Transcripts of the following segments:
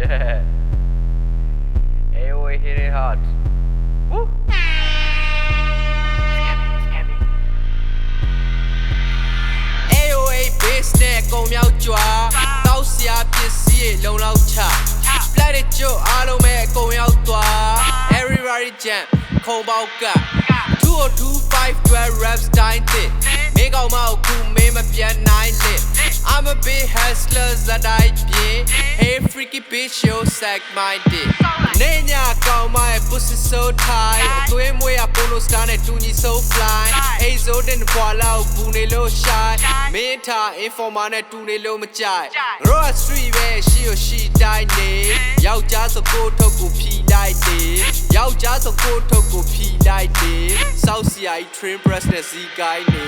Yeah. AOA hit it hard. Woo. AOA base နဲ့ကုံမြောက်ကြွာတောက်စရာပစ္စည်းတွေလုံလောက်ချ Flat တွေကျွတ်အားလုံးပဲကုံရောက်သွား Everybody jam ခုံပေါက်က2025 12 rap style တစ် I'm a big hustler ဇာတ်တိုင်းပြင်း Hey freaky bitch you sack my dick နေညာကောင်မရဲ့ pussy so tight အသွေးမွေးရ polo star နဲ့တူညီ so fly အိဇိုတင်ဘွာလောက်ဘူးနေလို့ shy မင်းထား informer နဲ့တူနေလို့မကြိုက် Road street ပဲရှိရရှိတိုင်းနေယောက်ျားစကိုထုတ်ကိုဖြီလိုက်တယ်ယောက်ျားစကိုထုတ်ကိုဖြီလိုက်တယ်စောက်စီယာကြီး train press နဲ့စီးကိုင်းနေ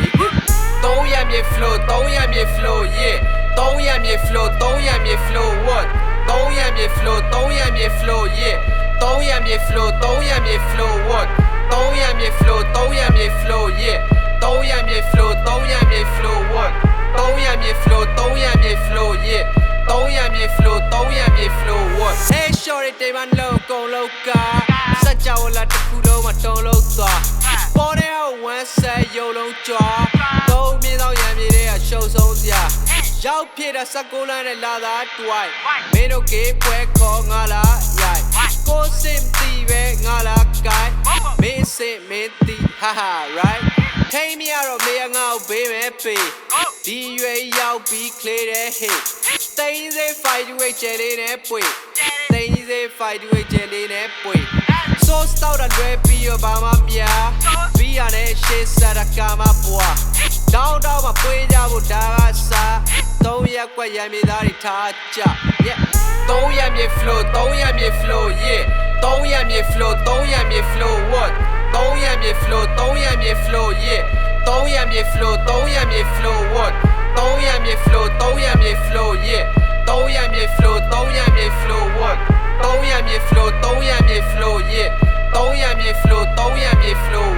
သုံးရမြေ flow သုံးရမြေ flow yeah သုံးရမြေ flow သုံးရမြေ flow what သုံးရမြေ flow သုံးရမြေ flow yeah သုံးရမြေ flow သုံးရမြေ flow what သုံးရမြေ flow သုံးရမြေ flow yeah သုံးရမြေ flow သုံးရမြေ flow what သုံးရမြေ flow သုံးရမြေ flow yeah သုံးရမြေ flow သုံးရမြေ flow what hey short တေးမလုံးကုန်လောက်ကစัจ java လာတစ်ခုလုံးမတုံးလို့သွားပေါ်တဲ့ဝမ်းဆက်ရုံလုံးကြွားသုံးမြင်းသောရံမြေတွေကရှုံဆုံးစရာ ရောက်ဖြစ်တဲ့16လမ်းနဲ့လာသာတွိုင်းမင်းတို့ကေးပွဲခေါ်ငါလာရိုက်ကိုစင်တီပဲငါလာကိုင်းမင်းစင်မင်းတီဟာဟာ right ထိမ်းမရတော့မေငါ့ကိုဘေးမဲ့ပေးဒီရွယ်ရောက်ပြီး clear တဲ့ hit တိန်စေ fight weight ကျဲလေးနဲ့ပွေတိန်စေ fight weight ကျဲလေးနဲ့ပွေ so stout တဲ့လွယ်ပြီးတော့ဘာမှမြာပြီးရတဲ့ရှေ့ဆက်တာကာမပွားတောင်းတောင်းမှာပွေးကြဖို့ဒါက 3ရက်ကွက်ရံမြေသားတွေထားကြ yeah 3ရက်မြေ flow 3ရက်မြေ flow yeah 3ရက်မြေ flow 3ရက်မြေ flow what 3ရက်မြေ flow 3ရက်မြေ flow yeah 3ရက်မြေ flow 3ရက်မြေ flow what 3ရက်မြေ flow 3ရက်မြေ flow yeah 3ရက်မြေ flow 3ရက်မြေ flow what 3ရက်မြေ flow 3ရက်မြေ flow yeah 3ရက်မြေ flow 3ရက်မြေ flow